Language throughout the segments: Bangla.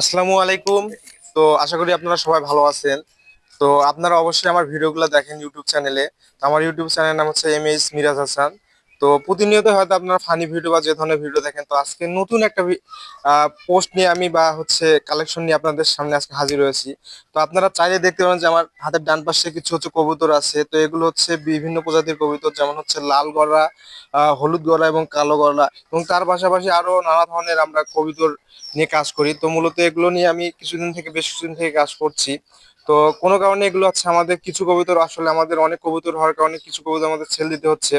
আসসালামু আলাইকুম। তো আশা করি আপনারা সবাই ভালো আছেন। তো আপনারা অবশ্যই আমার ভিডিওগুলো দেখেন ইউটিউব চ্যানেলে। আমার ইউটিউব চ্যানেলের নাম হচ্ছে এম এস মিরাজ হাসান। তো প্রতিনিয়ত হয়তো আপনারা ফানি ভিডিও বা যে ধরনের ভিডিও দেখেন, তো আজকে নতুন একটা পোস্ট নিয়ে আমি বা হচ্ছে কালেকশন নিয়ে আপনাদের সামনে আজকে হাজির হয়েছি। তো আপনারা চাইলে দেখতে পারেন যে আমার হাতের ডান পাশে কিছু হচ্ছে কবুতর আছে। তো এগুলো হচ্ছে বিভিন্ন প্রজাতির কবুতর, যেমন হচ্ছে লাল গলা হলুদ গলা এবং কালো গলা। এবং তার পাশাপাশি আরও নানা ধরনের আমরা কবিতর নিয়ে কাজ করি। তো মূলত এগুলো নিয়ে আমি কিছুদিন থেকে, বেশ কিছুদিন থেকে কাজ করছি। তো কোনো কারণে এগুলো হচ্ছে আমাদের কিছু কবিতর, আসলে আমাদের অনেক কবুতর হওয়ার কারণে কিছু কবুতর আমাদের ছেল দিতে হচ্ছে।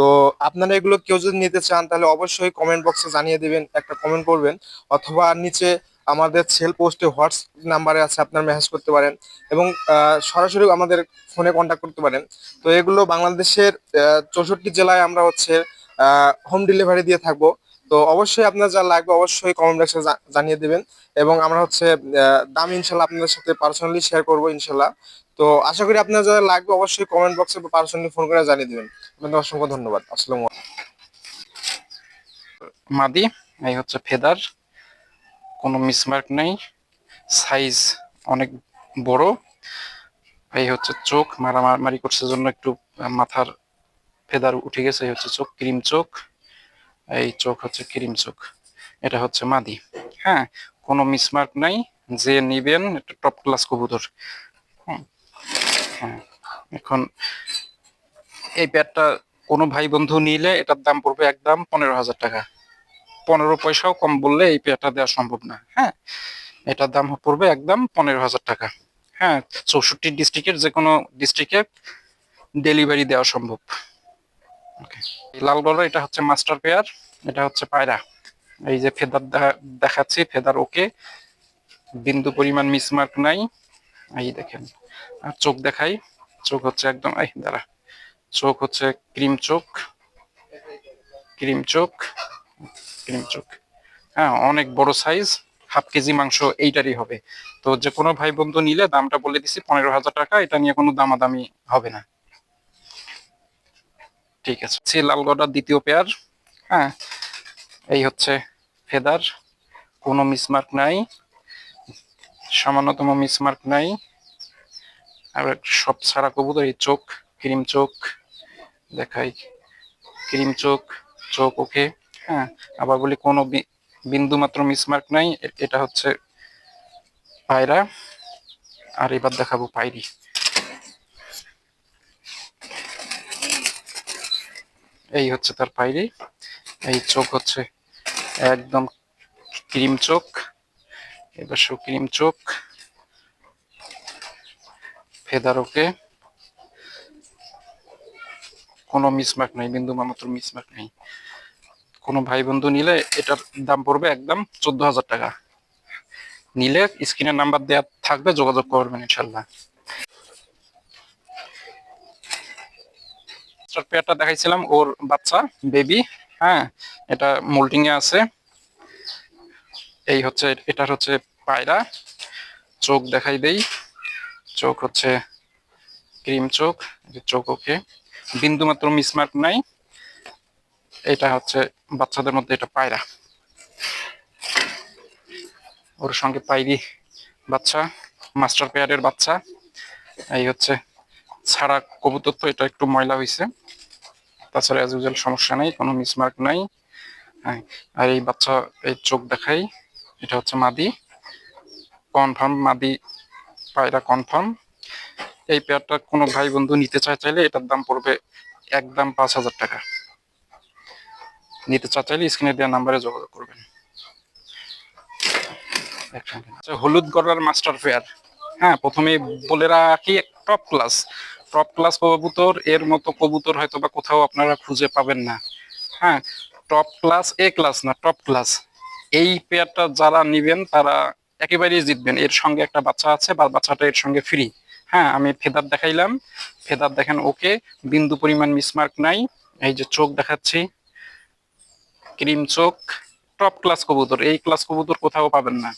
তো আপনারা এগুলো কেউ যদি নিতে চান, তাহলে অবশ্যই কমেন্ট বক্সে জানিয়ে দিবেন, একটা কমেন্ট করবেন, অথবা নিচে আমাদের সেল পোস্টে হোয়াটসঅ্যাপ নাম্বারে আছে, আপনার মেসেজ করতে পারেন, এবং সরাসরি আমাদের ফোনে কন্ট্যাক্ট করতে পারেন। তো এগুলো বাংলাদেশের চৌষট্টি জেলায় আমরা হচ্ছে হোম ডেলিভারি দিয়ে থাকব। তো অবশ্যই আপনার যা লাগবে অবশ্যই কমেন্ট বক্সে জানিয়ে দেবেন, এবং আমরা হচ্ছে দাম ইনশাল্লাহ আপনাদের সাথে পার্সোনালি শেয়ার করব ইনশাল্লাহ। তো আশা করি আপনার যারা লাগবে অবশ্যই কমেন্ট বক্সে পার্সোনালি ফোন করে জানিয়ে দিবেন। আপনাদের অসংখ্য ধন্যবাদ। আসসালামু মাদি, এই হচ্ছে ফেদার। কোনো মিসমার্ক নেই। সাইজ অনেক বড়। এই হচ্ছে চোখ। মারামারি করছে জন্য একটু মাথার ফেদার উঠে গেছে। এই হচ্ছে চোখ, ক্রিম চোখ। এই চোখ হচ্ছে ক্রিম চোখ। এটা হচ্ছে মাদি। হ্যাঁ কোনো মিসমার্ক নাই। যে নিবেন, এটা টপ ক্লাস কবুতর। হ্যাঁ এখন এই প্যাডটা কোনো ভাই বন্ধু নিলে এটার দাম পড়বে একদম পনেরো হাজার টাকা। পনেরো পয়সাও কম বললে এই পেয়ারটা দেওয়া সম্ভব না হ্যাঁ? এটার দাম পড়বে একদম পনেরো হাজার টাকা হ্যাঁ? চৌষট্টি ডিস্ট্রিক্টের যে কোনো ডিস্ট্রিক্টে ডেলিভারি দেওয়া সম্ভব। লাল বলার এটা হচ্ছে মাস্টার পেয়ার, এটা হচ্ছে পায়রা। এই যে ফেদার দেখা- দেখাচ্ছি, ফেদার ওকে। বিন্দু পরিমাণ মিসমার্ক নাই। এই দেখেন। আর চোখ দেখাই। চোখ হচ্ছে একদম, এই দাঁড়া। চোখ হচ্ছে ক্রিম চোখ। ক্রিম চোখ। ক্রিম চোখ। হ্যাঁ অনেক বড় সাইজ হাফ কেজি মাংস এইটারই হবে। তো যে কোনো ভাই বন্ধু নিলে দামটা বলে দিছি, পনেরো হাজার টাকা, এটা নিয়ে কোনো দামাদামি হবে না। ঠিক আছে। লালগড়ার দ্বিতীয় পেয়ার হ্যাঁ এই হচ্ছে ফেদার। কোনো মিসমার্ক নাই। সামান্যতম মিসমার্ক নাই। আর সব ছাড়া কবুতর, এই চোখ, ক্রিম চোখ দেখাই। ক্রিম চোখ চোখ, ওকে। হ্যাঁ আবার বলি কোনো বিন্দু মাত্র মিসমার্ক নাই এটা হচ্ছে পায়রা। আর এবার দেখাবো পায়রি। এই হচ্ছে তার পায়রি। এই চোখ হচ্ছে একদম ক্রিম চোখ। এবার সব ক্রিম চোখ। ফেদার ওকে কোনো মিসমার্ক নেই, বিন্দু মাত্র মিসমার্ক নেই। কোনো ভাই বন্ধু নিলে এটার দাম পড়বে একদম চোদ্দ হাজার টাকা। নিলে স্ক্রিনের নাম্বার দেওয়া থাকবে, যোগাযোগ করবেন ইনশাল্লাহ পেয়ারটা দেখাইছিলাম, ওর বাচ্চা বেবি হ্যাঁ এটা মোল্টিং আছে। এই হচ্ছে, এটার হচ্ছে পায়রা। চোখ দেখাই দেই। চোখ হচ্ছে ক্রিম চোখ চোখ, ওকে। বিন্দু মাত্র মিসমার্ক নাই। এটা হচ্ছে বাচ্চাদের মধ্যে এটা পায়রা। ওর সঙ্গে পাইরি বাচ্চা মাস্টার পেয়ারের বাচ্চা। এই হচ্ছে ছাড়া কবুতর তো এটা একটু ময়লা হয়েছে তাছাড়া অ্যাজ ইউজুয়াল সমস্যা নেই, কোনো মিসমার্ক নাই। হ্যাঁ আর এই বাচ্চা, এই চোখ দেখাই, এটা হচ্ছে মাদি। কনফার্ম মাদি পায়রা কনফার্ম এই পেয়ারটা কোনো ভাই বন্ধু নিতে চায় চাইলে এটার দাম পড়বে একদম পাঁচ হাজার টাকা। নিতে চা চাইলে স্ক্রিনে দেওয়া নাম্বারে যোগাযোগ করবেন। আচ্ছা, হলুদ গড়ার মাস্টার পেয়ার হ্যাঁ প্রথমে বলে রাখি টপ ক্লাস টপ ক্লাস কবুতর এর মতো কবুতর হয়তো বা কোথাও আপনারা খুঁজে পাবেন না। হ্যাঁ টপ ক্লাস এ ক্লাস না টপ ক্লাস এই পেয়ারটা যারা নিবেন তারা একেবারেই জিতবেন। এর সঙ্গে একটা বাচ্চা আছে, বা বাচ্চাটা এর সঙ্গে ফ্রি হ্যাঁ আমি ফেদার দেখাইলাম। ফেদার দেখেন, ওকে। বিন্দু পরিমাণ মিসমার্ক নাই। এই যে চোখ দেখাচ্ছি। ক্রিম চোখ। টপ ক্লাস কবুতর। এই ক্লাস কবুতর কোথাও পাবেন না।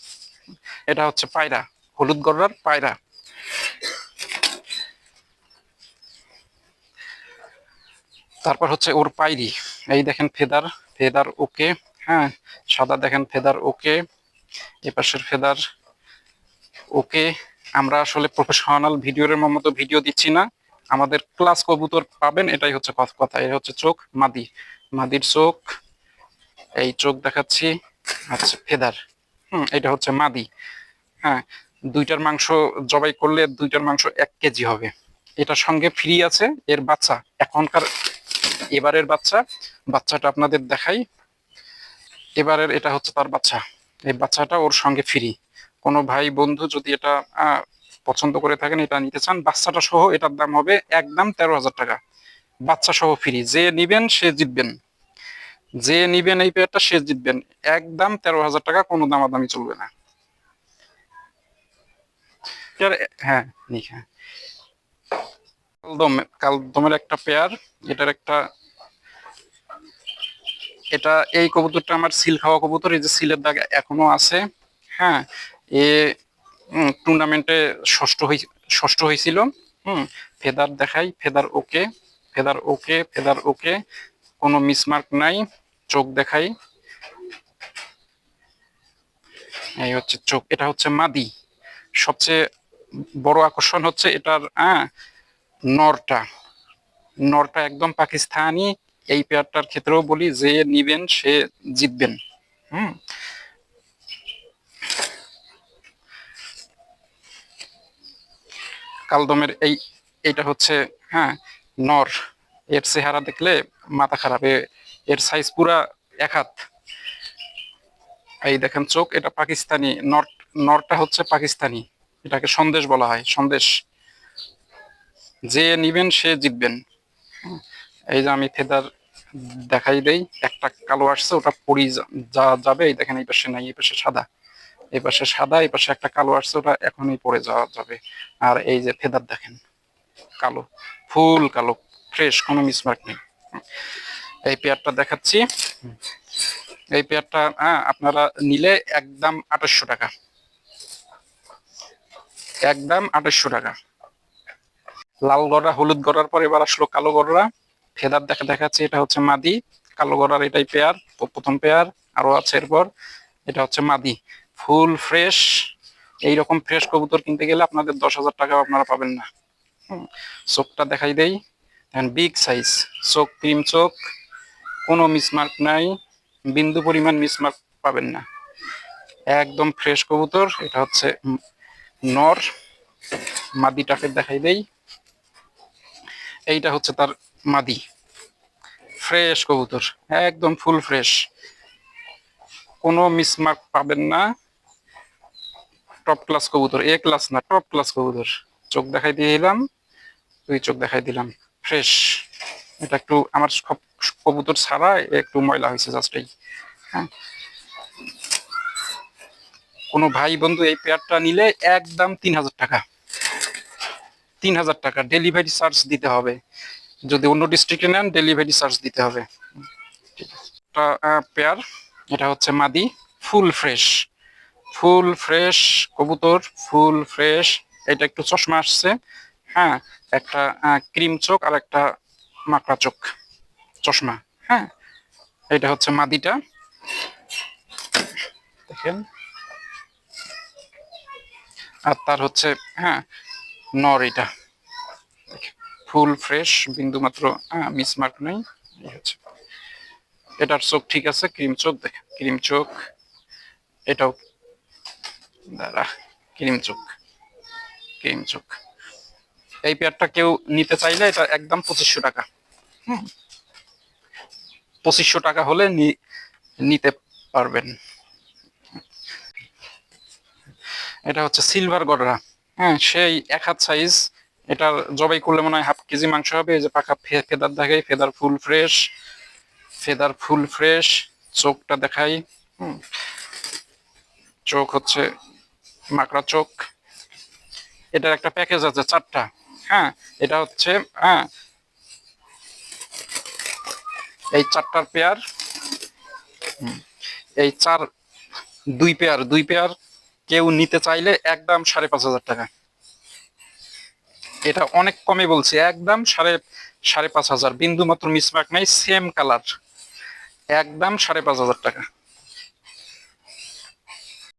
এটা হচ্ছে পায়রা। হলুদ গড়ার পায়রা। তারপর হচ্ছে ওর পাইরি। এই দেখেন ফেদার। ফেদার ওকে। হ্যাঁ সাদা দেখেন ফেদার ওকে। এ পাশের ফেদার। ওকে, আমরা আসলে প্রফেশনাল ভিডিওর মতো ভিডিও দিচ্ছি না। আমাদের ক্লাস কবুতর পাবেন, এটাই হচ্ছে কথ- এটা হচ্ছে চোখ, মাদি। মাদির চোখ, এই চোখ দেখাচ্ছি আচ্ছা ফেদার। হুম এটা হচ্ছে মাদি। হ্যাঁ দুইটার মাংস জবাই করলে দুইটার মাংস এক কেজি হবে। এটার সঙ্গে ফ্রি আছে, এর বাচ্চা, এখনকার, এবারের বাচ্চা। বাচ্চাটা আপনাদের দেখাই। এবারের এটা হচ্ছে তার বাচ্চা। এই বাচ্চাটা ওর সঙ্গে ফ্রি কোনো ভাই বন্ধু যদি এটা পছন্দ করে থাকেন, এটা নিতে চান, বাচ্চাটা সহ এটার দাম হবে একদম তেরো হাজার টাকা। বাচ্চা সহ ফ্রি যে নিবেন, সে জিতবেন। যে নিবেন এই পেয়ারটা সে জিতবেন। একদম তেরো হাজার টাকা কোনো দামাদামি চলবে না। হ্যাঁ হ্যাঁ। কালদম, কালদমের একটা পেয়ার এটার একটা এটা এই কবুতরটা আমার সিল খাওয়া কবুতর এই যে সিলের দাগ এখনও আছে। হ্যাঁ এ টুর্নামেন্টে ষষ্ঠ হই ষষ্ঠ হয়েছিল। হুম ফেদার দেখাই feather okay feather okay feather okay কোনো মিসমার্ক নাই চোখ দেখাই। এই হচ্ছে চোখ এটা হচ্ছে মাদি। সবচেয়ে বড় আকর্ষণ হচ্ছে এটার আহ, নরটা। নরটা একদম পাকিস্তানি এই পেয়ারটার ক্ষেত্রেও বলি যে নিবেন, সে জিতবেন। হুম? কালদমের এই, এইটা হচ্ছে হ্যাঁ নর। এর চেহারা দেখলে মাথা খারাপ এর সাইজ পুরা এক হাত। এই দেখেন চোখ, এটা পাকিস্তানি। নর, নরটা হচ্ছে পাকিস্তানি। এটাকে সন্দেশ বলা হয়, সন্দেশ। যে নিবেন, সে জিতবেন। এই যে আমি ফেদার দেখাই দেই। একটা কালো আসছে ওটা পরি যা- যাবে। এই দেখেন এই পাশে নাই এই পাশে সাদা। এই পাশে সাদা এই পাশে একটা কালো আসছে ওটা এখনই পরে যাওয়া যাবে। আর এই যে ফেদার দেখেন কালো ফুল কালো ফ্রেশ কোনো মিসমার্ক নেই। এই পেয়ারটা দেখাচ্ছি। এই পেয়ারটা হ্যাঁ, আপনারা নিলে একদম আঠাশশো টাকা। একদম আঠাশশো টাকা। লাল গড়া হলুদ গড়ার পর এবার আসলো কালো গড়া। ফেদার দেখা দেখাচ্ছে, এটা হচ্ছে মাদি, কালো গড়ার এটাই পেয়ার প্রথম পেয়ার আরও আছে এরপর, এটা হচ্ছে মাদি ফুল ফ্রেশ এইরকম ফ্রেশ কবুতর কিনতে গেলে আপনাদের দশ হাজার টাকা আপনারা পাবেন না। চোখটা দেখাই দেই, দেখেন বিগ সাইজ চোখ ক্রিম চোখ, কোনো মিসমার্ক নাই, বিন্দু পরিমাণ মিসমার্ক পাবেন না। একদম ফ্রেশ কবুতর, এটা হচ্ছে নর, মাদিটাকে দেখাই দেই, এইটা হচ্ছে তার মাদি। ফ্রেশ কবুতর, একদম ফুল ফ্রেশ কোনো মিসমার্ক পাবেন না। টপ ক্লাস কবুতর এ ক্লাস না টপ ক্লাস কবুতর। চোখ দেখাই দিয়ে দিলাম দুই চোখ দেখাই দিলাম। ফ্রেশ এটা একটু আমার সব কবুতর ছাড়া একটু ময়লা হয়েছে জাস্ট এই। হ্যাঁ। কোনো ভাই বন্ধু এই পেয়ারটা নিলে একদম তিন হাজার টাকা। তিন হাজার টাকা। ডেলিভারি চার্জ দিতে হবে। যদি অন্য ডিস্ট্রিক্টে নেন ডেলিভারি চার্জ দিতে হবে। পেয়ার এটা হচ্ছে মাদি ফুল ফ্রেশ ফুল ফ্রেশ কবুতর ফুল ফ্রেশ এটা একটু চশমা আসছে। হ্যাঁ একটা ক্রিম চোখ আর একটা মাকড়া চোখ। চশমা হ্যাঁ। এটা হচ্ছে মাদিটা। দেখেন। আর তার হচ্ছে হ্যাঁ নর এটা। ফুল, ফ্রেশ বিন্দু মাত্র মিসমার্ক নেই। এই হচ্ছে। এটার চোখ ঠিক আছে? ক্রিম চোখ? দেখে, ক্রিম চোখ। এটাও। দাঁড়া, ক্রিম চোখ। ক্রিম চোখ। এই পেয়ারটা কেউ নিতে চাইলে এটা একদম পঁচিশশো টাকা। হুম। পঁচিশশো টাকা হলে নিতে পারবেন। এটা হচ্ছে সিলভার গড়রা। হ্যাঁ সেই এক হাত সাইজ এটার জবাই করলে মনে হয় হাফ কেজি মাংস হবে, এই যে ফে- ফেদার দেখাই, feather full fresh, feather full fresh, চোখটা দেখাই, হুম। চোখ হচ্ছে মাকড়া চোখ। এটার একটা প্যাকেজ আছে চারটা হ্যাঁ এটা হচ্ছে হ্যাঁ। এই চারটার পেয়ার এই চার, দুই পেয়ার দুই পেয়ার কেউ নিতে চাইলে একদম সাড়ে পাঁচ হাজার টাকা। এটা অনেক কমে বলছি, একদম সাড়ে সাড়ে পাঁচ হাজার। বিন্দু মাত্র মিসমার্ক নাই সেম কালার একদম সাড়ে পাঁচ হাজার টাকা।